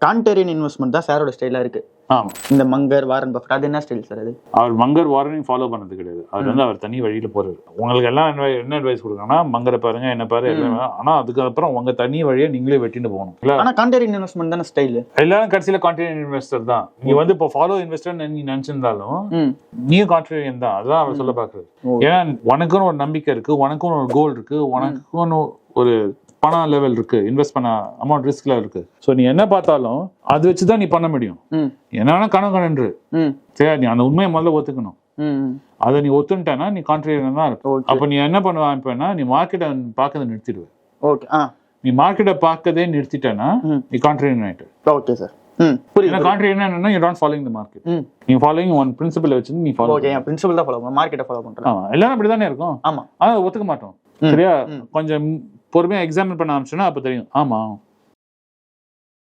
கான்டேரியன் investment தான் சாரோட ஸ்டைலா இருக்கு. ஆமா. இந்த மங்கர் வாரன் பஃபட் அது என்ன ஸ்டைல் சார் அது? அவர் மங்கர் வாரனையும் ஃபாலோ பண்ணது கிடையாது. அவர் வந்து அவர் தனி வழியில போறாரு. உங்களுக்கு எல்லாம் என்ன அட்வைஸ் கொடுக்கணும்னா மங்கரை பாருங்க என்ன பாரு எல்லாம். ஆனா அதுக்கப்புறம் உங்க தனி வழியை நீங்களே வெட்டிட்டு போகணும். இல்ல? ஆனா கான்டேரியன் இன்வெஸ்ட்மெண்ட் தானே ஸ்டைல் எல்லாரும் கடைசியில கான்டினென்ட் இன்வெஸ்டர் தான். நீ வந்து இப்போ ஃபாலோ இன்வெஸ்டர் நீ நினைச்சிருந்தாலும் ம். நீயும் கான்ட்ரிபியூன் தான். அதுதான் அவர் சொல்ல பாக்குறது ஓ. ஏன்னா உனக்குன்னு ஒரு நம்பிக்கை இருக்கு உனக்குன்னு ஒரு கோல் இருக்கு உனக்குன்னு ஒரு பணம் லெவல் இருக்கு. இன்வெஸ்ட் பண்ண அமௌண்ட் ரிஸ்க்ல இருக்கு. ஸோ நீ என்ன பார்த்தாலும் அது வச்சு தான் நீ பண்ண முடியும். ம். என்னன்னா கணக்கு கணன்று சரி நீ அந்த உண்மையை முதல்ல ஒத்துக்கணும். அதை நீ ஒத்துன்ட்டேன்னா நீ கான்ட்ரிபியூன் தான் இருக்கும் அப்போ நீ என்ன பண்ணுவ இப்பனா நீ மார்க்கெட்டை பார்க்கறத நிறுத்திடுவ. ஓகே நீ மார்க்கெட்டை பார்க்கதே நிறுத்திட்டேன்னா ம். நீ கான்ட்ரிபியூன் ஆயிட்டு. ஓகே சார் புரியுது கான்ட்ரிபியூன் என்னன்னா you not following the market நீ ஃபாலோயிங் ஒன் பிரின்சிபல் வச்சு நீ ஃபாலோ ஓகே என் பிரின்சிபல் தான் ஃபாலோ மார்க்கெட்டை ஃபாலோ பண்றேன் ஆமா எல்லாரும் அப்படிதானே இருக்கும். ஆமா. ஆனா ஒத்துக்க மாட்டோம். சரியா. கொஞ்சம் பொறுமையாக எக்ஸாமின் பண்ண ஆரம்பிச்சோன்னா அப்போ தெரியும். ஆமா.